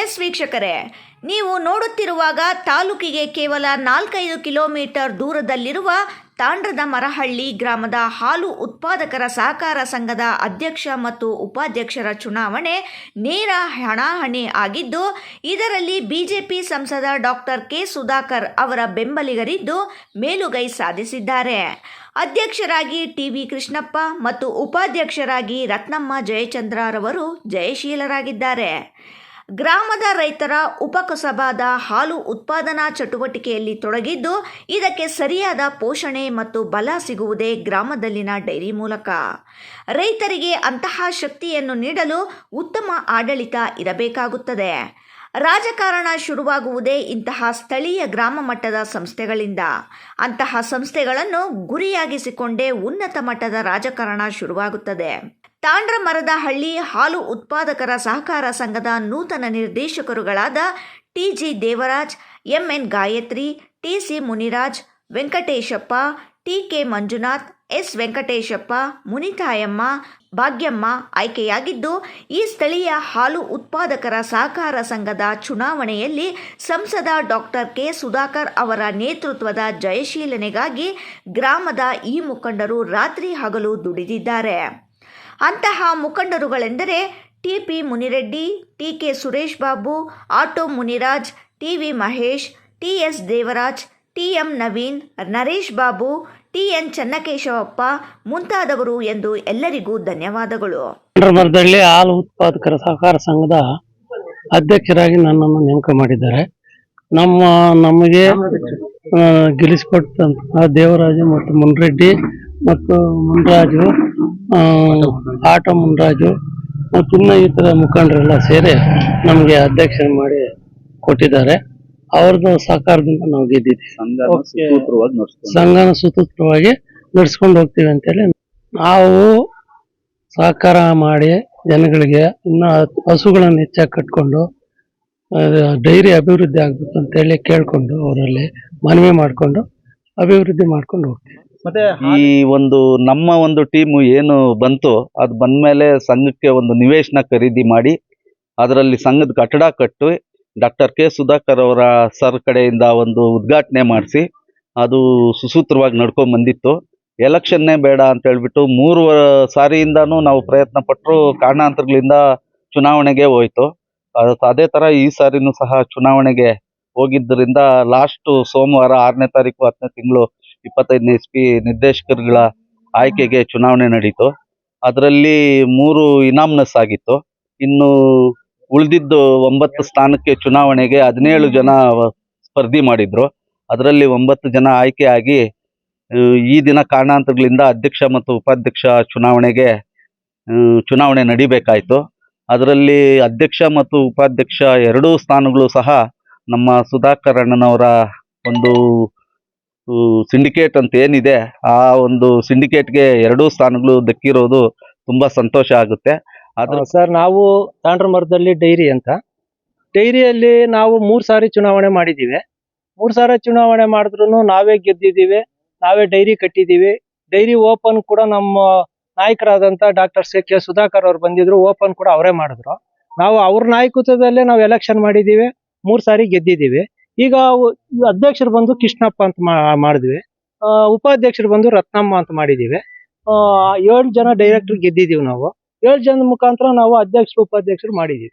S ವೀಕ್ಷಕರೇ, ನೀವು ನೋಡುತ್ತಿರುವಾಗ ತಾಲೂಕಿಗೆ ಕೇವಲ ನಾಲ್ಕೈದು ಕಿಲೋಮೀಟರ್ ದೂರದಲ್ಲಿರುವ ತಾಂಡ್ರದ ಮರಹಳ್ಳಿ ಗ್ರಾಮದ ಹಾಲು ಉತ್ಪಾದಕರ ಸಹಕಾರ ಸಂಘದ ಅಧ್ಯಕ್ಷ ಮತ್ತು ಉಪಾಧ್ಯಕ್ಷರ ಚುನಾವಣೆ ನೇರ ಹಣಾಹಣಿ ಆಗಿದ್ದು, ಇದರಲ್ಲಿ ಬಿಜೆಪಿ ಸಂಸದ ಡಾಕ್ಟರ್ ಕೆ ಸುಧಾಕರ್ ಅವರ ಬೆಂಬಲಿಗರಿದ್ದು ಮೇಲುಗೈ ಸಾಧಿಸಿದ್ದಾರೆ. ಅಧ್ಯಕ್ಷರಾಗಿ ಟಿವಿ ಕೃಷ್ಣಪ್ಪ ಮತ್ತು ಉಪಾಧ್ಯಕ್ಷರಾಗಿ ರತ್ನಮ್ಮ ಜಯಚಂದ್ರರವರು ಜಯಶೀಲರಾಗಿದ್ದಾರೆ. ಗ್ರಾಮದ ರೈತರ ಉಪಕಸಬಾದ ಹಾಲು ಉತ್ಪಾದನಾ ಚಟುವಟಿಕೆಯಲ್ಲಿ ತೊಡಗಿದ್ದು, ಇದಕ್ಕೆ ಸರಿಯಾದ ಪೋಷಣೆ ಮತ್ತು ಬಲ ಸಿಗುವುದೇ ಗ್ರಾಮದಲ್ಲಿನ ಡೈರಿ ಮೂಲಕ. ರೈತರಿಗೆ ಅಂತಹ ಶಕ್ತಿಯನ್ನು ನೀಡಲು ಉತ್ತಮ ಆಡಳಿತ ಇರಬೇಕಾಗುತ್ತದೆ. ರಾಜಕಾರಣ ಶುರುವಾಗುವುದೇ ಇಂತಹ ಸ್ಥಳೀಯ ಗ್ರಾಮ ಮಟ್ಟದ ಸಂಸ್ಥೆಗಳಿಂದ. ಅಂತಹ ಸಂಸ್ಥೆಗಳನ್ನು ಗುರಿಯಾಗಿಸಿಕೊಂಡೇ ಉನ್ನತ ಮಟ್ಟದ ರಾಜಕಾರಣ ಶುರುವಾಗುತ್ತದೆ. ತಾಂಡ್ರ ಮರದ ಹಳ್ಳಿ ಹಾಲು ಉತ್ಪಾದಕರ ಸಹಕಾರ ಸಂಘದ ನೂತನ ನಿರ್ದೇಶಕರುಗಳಾದ T G Devaraj, M N Gayathri T C Muniraj, Venkateshappa T K Manjunath, S. Venkateshappa, Munithayamma, Bhagyamma ಆಯ್ಕೆಯಾಗಿದ್ದು, ಈ ಸ್ಥಳೀಯ ಹಾಲು ಉತ್ಪಾದಕರ ಸಹಕಾರ ಸಂಘದ ಚುನಾವಣೆಯಲ್ಲಿ ಸಂಸದ ಡಾಕ್ಟರ್ ಕೆ. ಸುಧಾಕರ್ ಅವರ ನೇತೃತ್ವದ ಜಯಶೀಲನೆಗಾಗಿ ಗ್ರಾಮದ ಈ ಮುಖಂಡರು ರಾತ್ರಿ ಹಗಲು ದುಡಿದಿದ್ದಾರೆ. ಅಂತಹ ಮುಖಂಡರುಗಳೆಂದರೆ T P Munireddy T K Suresh Babu, auto Muniraj T V Mahesh T S Devaraj T M Naveen, Naresh Babu T N Channakeshavappa ಮುಂತಾದವರು ಎಂದು ಎಲ್ಲರಿಗೂ ಧನ್ಯವಾದಗಳು. ಹಾಲು ಉತ್ಪಾದಕರ ಸಹಕಾರ ಸಂಘದ ಅಧ್ಯಕ್ಷರಾಗಿ ನನ್ನನ್ನು ನೇಮಕ ಮಾಡಿದ್ದಾರೆ. ನಮ್ಮ, ನಮಗೆ ಗೆಲ್ಲಿಸಿಕೊಟ್ಟಂತಹ ದೇವರಾಜು ಮತ್ತು ಮುನ್ರೆಡ್ಡಿ ಮತ್ತು ಮುನ್ರಾಜು ಆಟ ಮುನ್ರಾಜು ಮತ್ತು ಇನ್ನೂ ಈ ಥರ ಮುಖಂಡರೆಲ್ಲ ಸೇರಿ ನಮಗೆ ಅಧ್ಯಕ್ಷ ಮಾಡಿ ಕೊಟ್ಟಿದ್ದಾರೆ. ಅವ್ರದ್ದು ಸಹಕಾರದಿಂದ ನಾವು ಗೆದ್ದಿದ್ದೀವಿ. ಸಂಘನ ಸುತೂತ್ರವಾಗಿ ಸುಸೂತ್ರವಾಗಿ ನಡೆಸ್ಕೊಂಡು ಹೋಗ್ತೀವಿ. ಅಂತೇಳಿ ನಾವು ಸಹಕಾರ ಮಾಡಿ ಜನಗಳಿಗೆ ಇನ್ನ ಹಸುಗಳನ್ನು ಹೆಚ್ಚಾಗಿ ಕಟ್ಕೊಂಡು ಡೈರಿ ಅಭಿವೃದ್ಧಿ ಆಗ್ಬೇಕು ಅಂತೇಳಿ ಕೇಳ್ಕೊಂಡು ಅವರಲ್ಲಿ ಮನವಿ ಮಾಡ್ಕೊಂಡು ಅಭಿವೃದ್ಧಿ ಮಾಡ್ಕೊಂಡು ಹೋಗ್ತೀವಿ. ಮತ್ತೆ ಈ ಒಂದು ನಮ್ಮ ಒಂದು ಟೀಮ್ ಏನು ಬಂತು ಅದು ಬಂದ್ಮೇಲೆ ಸಂಘಕ್ಕೆ ಒಂದು ನಿವೇಶನ ಖರೀದಿ ಮಾಡಿ ಅದರಲ್ಲಿ ಸಂಘದ ಕಟ್ಟಡ ಕಟ್ಟಿ ಡಾಕ್ಟರ್ ಕೆ ಸುಧಾಕರ್ ಅವರ ಸರ್ ಕಡೆಯಿಂದ ಒಂದು ಉದ್ಘಾಟನೆ ಮಾಡಿಸಿ ಅದು ಸುಸೂತ್ರವಾಗಿ ನಡ್ಕೊಂಡ್ ಬಂದಿತ್ತು. ಎಲೆಕ್ಷನ್ನೇ ಬೇಡ ಅಂತ ಹೇಳ್ಬಿಟ್ಟು ಮೂರು ಸಾರಿಯಿಂದನು ಸಾರಿಯಿಂದಾನು ನಾವು ಪ್ರಯತ್ನ ಪಟ್ಟರು ಕಾರಣಾಂತರಗಳಿಂದ ಚುನಾವಣೆಗೆ ಹೋಯ್ತು. ಅದೇ ತರ ಈ ಸಾರಿನೂ ಸಹ ಚುನಾವಣೆಗೆ ಹೋಗಿದ್ದರಿಂದ ಲಾಸ್ಟ್ ಸೋಮವಾರ ಆರನೇ ತಾರೀಕು ಹತ್ತನೇ ತಿಂಗಳು ಇಪ್ಪತ್ತೈದನೇ ಪಿ ನಿರ್ದೇಶಕರುಗಳ ಆಯ್ಕೆಗೆ ಚುನಾವಣೆ ನಡೀತು. ಅದರಲ್ಲಿ ಮೂರು ಇನಾಮ್ನಸ್ ಆಗಿತ್ತು. ಇನ್ನು ಉಳಿದಿದ್ದು ಒಂಬತ್ತು ಸ್ಥಾನಕ್ಕೆ ಚುನಾವಣೆಗೆ ಹದಿನೇಳು ಜನ ಸ್ಪರ್ಧಿ ಮಾಡಿದ್ರು. ಅದರಲ್ಲಿ ಒಂಬತ್ತು ಜನ ಆಯ್ಕೆ ಆಗಿ ಈ ದಿನ ಕಾರಣಾಂತರಗಳಿಂದ ಅಧ್ಯಕ್ಷ ಮತ್ತು ಉಪಾಧ್ಯಕ್ಷ ಚುನಾವಣೆಗೆ ಚುನಾವಣೆ ನಡಿಬೇಕಾಯ್ತು. ಅದರಲ್ಲಿ ಅಧ್ಯಕ್ಷ ಮತ್ತು ಉಪಾಧ್ಯಕ್ಷ ಎರಡೂ ಸ್ಥಾನಗಳು ಸಹ ನಮ್ಮ ಸುಧಾಕರ್ ಅಣ್ಣನವರ ಒಂದು ಸಿಂಡಿಕೇಟ್ ಅಂತ ಏನಿದೆ, ಆ ಒಂದು ಸಿಂಡಿಕೇಟ್ಗೆ ಎರಡೂ ಸ್ಥಾನಗಳು ದಕ್ಕಿರೋದು ತುಂಬಾ ಸಂತೋಷ ಆಗುತ್ತೆ. ಆದ್ರೆ ಸರ್, ನಾವು ತಾಂಡ್ರ ಮರದಲ್ಲಿ ಡೈರಿ ಅಂತ. ಡೈರಿಯಲ್ಲಿ ನಾವು ಮೂರ್ ಸಾರಿ ಚುನಾವಣೆ ಮಾಡಿದ್ದೀವಿ ಮೂರ್ ಸಾರಿ ಚುನಾವಣೆ ಮಾಡಿದ್ರು ನಾವೇ ಗೆದ್ದಿದ್ದೀವಿ, ನಾವೇ ಡೈರಿ ಕಟ್ಟಿದ್ದೀವಿ. ಡೈರಿ ಓಪನ್ ಕೂಡ ನಮ್ಮ ನಾಯಕರಾದಂತ ಡಾಕ್ಟರ್ ಸಿ ಕೆ ಸುಧಾಕರ್ ಅವ್ರು ಬಂದಿದ್ರು, ಓಪನ್ ಕೂಡ ಅವರೇ ಮಾಡಿದ್ರು. ನಾವು ಅವ್ರ ನಾಯಕತ್ವದಲ್ಲೇ ನಾವು ಎಲೆಕ್ಷನ್ ಮಾಡಿದ್ದೀವಿ ಮೂರ್ ಸಾರಿ ಗೆದ್ದಿದ್ದೀವಿ. ಈಗ ಅಧ್ಯಕ್ಷರು ಬಂದು ಕೃಷ್ಣಪ್ಪ ಅಂತ ಮಾಡಿದ್ವಿ. ಉಪಾಧ್ಯಕ್ಷರು ಬಂದು ರತ್ನಮ್ಮ ಅಂತ ಮಾಡಿದ್ದೀವಿ ಆ, ಏಳು ಜನ ಡೈರೆಕ್ಟರ್ ಗೆದ್ದಿದೀವಿ ನಾವು. ಏಳು ಜನ ಮುಖಾಂತರ ನಾವು ಅಧ್ಯಕ್ಷರು ಉಪಾಧ್ಯಕ್ಷರು ಮಾಡಿದ್ದೀವಿ